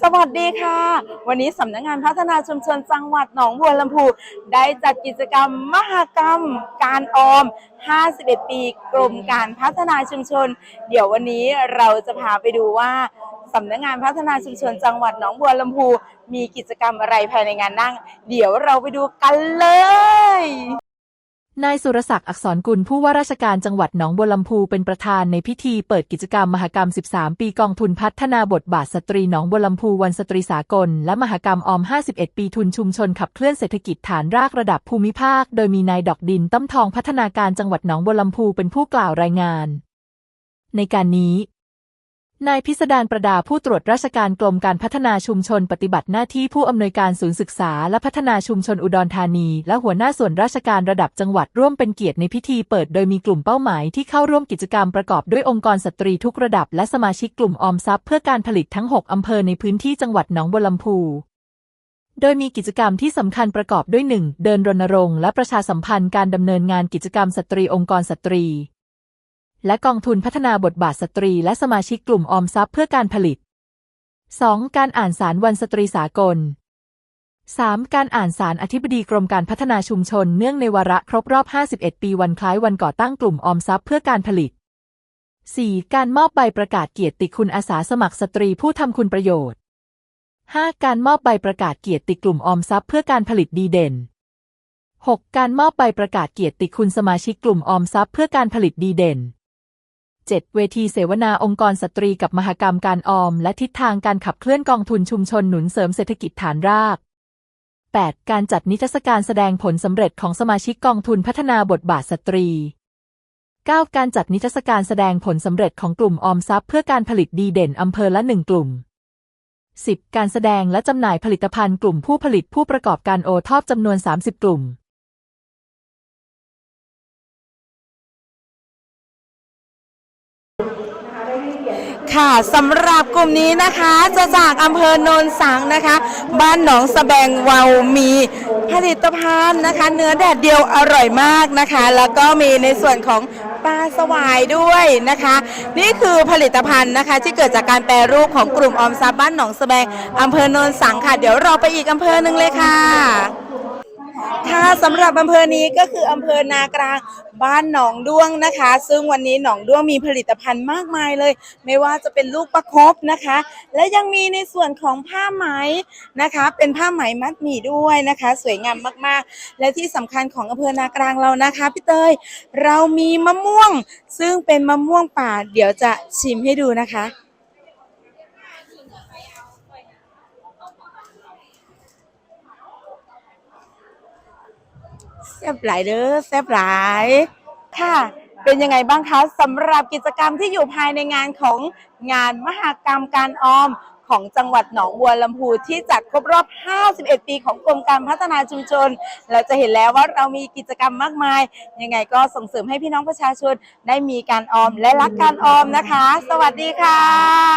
สวัสดีค่ะ วันนี้สำนักงานพัฒนาชุมชนจังหวัดหนองบัวลำพูได้จัดกิจกรรมมหกรรม การออม 51 ปีกรมการพัฒนาชุมชน เดี๋ยววันนี้เราจะพาไปดูว่าสำนักงานพัฒนาชุมชนจังหวัดหนองบัวลำพูมีกิจกรรมอะไรภายในงานนั่ง เดี๋ยวเราไปดูกันเลย นายสุรศักดิ์อักษรกุลผู้ว่าราชการจังหวัดหนองบัวลำพูเป็นประธานในพิธีเปิดกิจกรรมมหกรรม 13 ปีกองทุนพัฒนาบทบาทสตรีหนองบัวลำพูวันสตรีสากล และมหกรรมออม 51 ปีทุนชุมชนขับเคลื่อนเศรษฐกิจฐานรากระดับภูมิภาค โดยมีนายดอกดินต้มทองพัฒนาการจังหวัดหนองบัวลำพูเป็นผู้กล่าวรายงาน ในการนี้ นายพิสดารประดาผู้ตรวจราชการกรมการพัฒนาชุมชนปฏิบัติหน้าที่ผู้อำนวยการศูนย์ศึกษาและพัฒนาชุมชนอุดรธานี และหัวหน้าส่วนราชการระดับจังหวัดร่วมเป็นเกียรติในพิธีเปิดโดยมีกลุ่มเป้าหมายที่เข้าร่วมกิจกรรมประกอบด้วยองค์กรสตรีทุกระดับ และสมาชิกกลุ่มออมทรัพย์เพื่อการผลิตทั้ง 6 อำเภอในพื้นที่จังหวัดหนองบัวลำพูโดยมีกิจกรรมที่สำคัญประกอบด้วย 1. เดินรณรงค์และประชาสัมพันธ์การดำเนินงานกิจกรรมสตรีองค์กรสตรี และกองทุนพัฒนาบทบาทสตรีและสมาชิกกลุ่มออมทรัพย์เพื่อการผลิต 2. การอ่านสารวันสตรีสากล 3. การอ่านสารอธิบดีกรมการพัฒนาชุมชนเนื่องในวาระครบรอบ 51 ปีวันคล้ายวันก่อตั้งกลุ่มออมทรัพย์เพื่อการผลิต 4. การมอบใบประกาศเกียรติคุณอาสาสมัครสตรีผู้ทำคุณประโยชน์ 5. การมอบใบประกาศเกียรติกลุ่มออมทรัพย์เพื่อการผลิตดีเด่น 6. การมอบใบประกาศเกียรติคุณสมาชิกกลุ่มออมทรัพย์เพื่อการผลิตดีเด่น 7. เวทีเสวนาองค์กรสตรีกับมหกรรมการออม และทิศทางการขับเคลื่อนกองทุนชุมชนหนุนเสริมเศรษฐกิจฐานราก 8. การจัดนิทรรศการแสดงผลสำเร็จของสมาชิกกองทุนพัฒนาบทบาทสตรี 9. การจัดนิทรรศการแสดงผลสำเร็จของกลุ่มออมทรัพย์เพื่อการผลิตดีเด่นอำเภอละหนึ่งกลุ่ม 10. การแสดงและจำหน่ายผลิตภัณฑ์กลุ่มผู้ผลิตผู้ประกอบการโอทอปจำนวน 30 กลุ่ม ค่ะสำหรับกลุ่มนี้นะคะจะจากอำเภอโนนสังนะคะ บ้านหนองสะแบงเวามีผลิตภัณฑ์นะคะ เนื้อแดดเดียวอร่อยมากนะคะ แล้วก็มีในส่วนของปลาสวายด้วยนะคะ นี่คือผลิตภัณฑ์นะคะ ที่เกิดจากการแปรรูปของกลุ่มออมทรัพย์บ้านหนองสะแบงอำเภอโนนสังค่ะ เดี๋ยวเราไปอีกอำเภอหนึ่งเลยค่ะ ค่ะสำหรับอำเภอนี้ก็คืออำเภอนากลางบ้านหนองด้วงนะคะ ซึ่งวันนี้หนองด้วงมีผลิตภัณฑ์มากมายเลย ไม่ว่าจะเป็นลูกประคบนะคะ และยังมีในส่วนของผ้าไหมนะคะ เป็นผ้าไหมมัดหมี่ด้วยนะคะ สวยงามมากๆ และที่สำคัญของอำเภอนากลางเรานะคะพี่เตยเรามีมะม่วง ซึ่งเป็นมะม่วงป่า เดี๋ยวจะชิมให้ดูนะคะ แซ่บหลายเด้อแซ่บหลาย ค่ะ เป็นยังไงบ้างคะสำหรับกิจกรรมที่อยู่ภายในงานของงานมหกรรมการออมของจังหวัดหนองบัวลำพูที่จัดครบรอบ 51 ปีของกรมการพัฒนาชุมชน เราจะเห็นแล้วว่าเรามีกิจกรรมมากมาย ยังไงก็ส่งเสริมให้พี่น้องประชาชนได้มีการออมและรักการออมนะคะ สวัสดีค่ะ